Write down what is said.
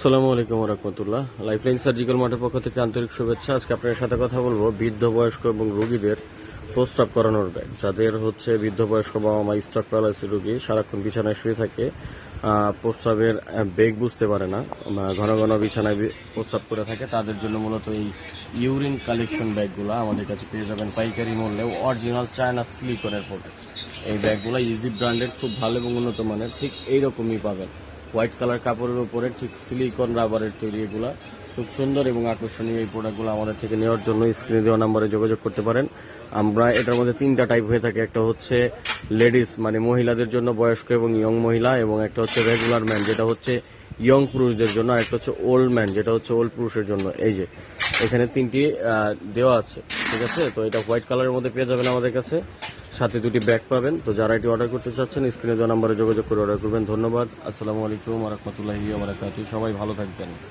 আসসালামু আলাইকুম রহমতুল্লাহ। Lifeline surgical মাঠের পক্ষ থেকে আন্তরিক শুভেচ্ছা। আজকে আপনার সাথে কথা বলব বৃদ্ধ, বয়স্ক এবং রোগীদের প্রস্রাব করানোর ব্যাগ যাদের হচ্ছে বৃদ্ধ, বয়স্ক বাবা মা স্টক প্যালাসি রোগী, সারাক্ষণ বিছানায় শুয়ে থাকে প্রস্রাবের বেগ বুঝতে পারে না ঘন ঘন বিছানায় প্রস্রাব করে থাকে, তাদের জন্য মূলত এই ইউরিন কালেকশন ব্যাগগুলো আমাদের কাছে পেয়ে যাবেন পাইকারি মূল্যে। অরিজিনাল চায়না সিলিকনের প্রোডাক্ট এই ব্যাগগুলো ইজি ব্র্যান্ডের খুব ভালো এবং উন্নত মানের, ঠিক এইরকমই পাবেন। হোয়াইট কালার কাপড়ের উপরে ঠিক সিলিকন রাবারের তৈরি এগুলা। খুব সুন্দর এবং আকর্ষণীয় এই প্রোডাক্টগুলো আমাদের থেকে নেওয়ার জন্য স্ক্রিনে দেওয়া নাম্বারে যোগাযোগ করতে পারেন। আমরা এটার মধ্যে তিনটা টাইপ হয়ে থাকে। একটা হচ্ছে লেডিস মানে মহিলাদের জন্য বয়স্ক এবং ইয়ং মহিলা এবং একটা হচ্ছে রেগুলার ম্যান যেটা হচ্ছে ইয়ং পুরুষদের জন্য একটা হচ্ছে ওল্ড ম্যান যেটা হচ্ছে ওল্ড পুরুষের জন্য। এই যে, এখানে তিনটি দেওয়া আছে, ঠিক আছে? তো এটা হোয়াইট কালারের মধ্যে পেয়ে যাবেন আমাদের কাছে। সাথে দুটি ব্যাগ পাবেন। তো যারা এটি অর্ডার করতে চাচ্ছেন স্ক্রিনে দেওয়া নাম্বারে যোগাযোগ করে অর্ডার করবেন। ধন্যবাদ। আসসালামু আলাইকুম রহমতুল্লাহি সবাই ভালো থাকবেন।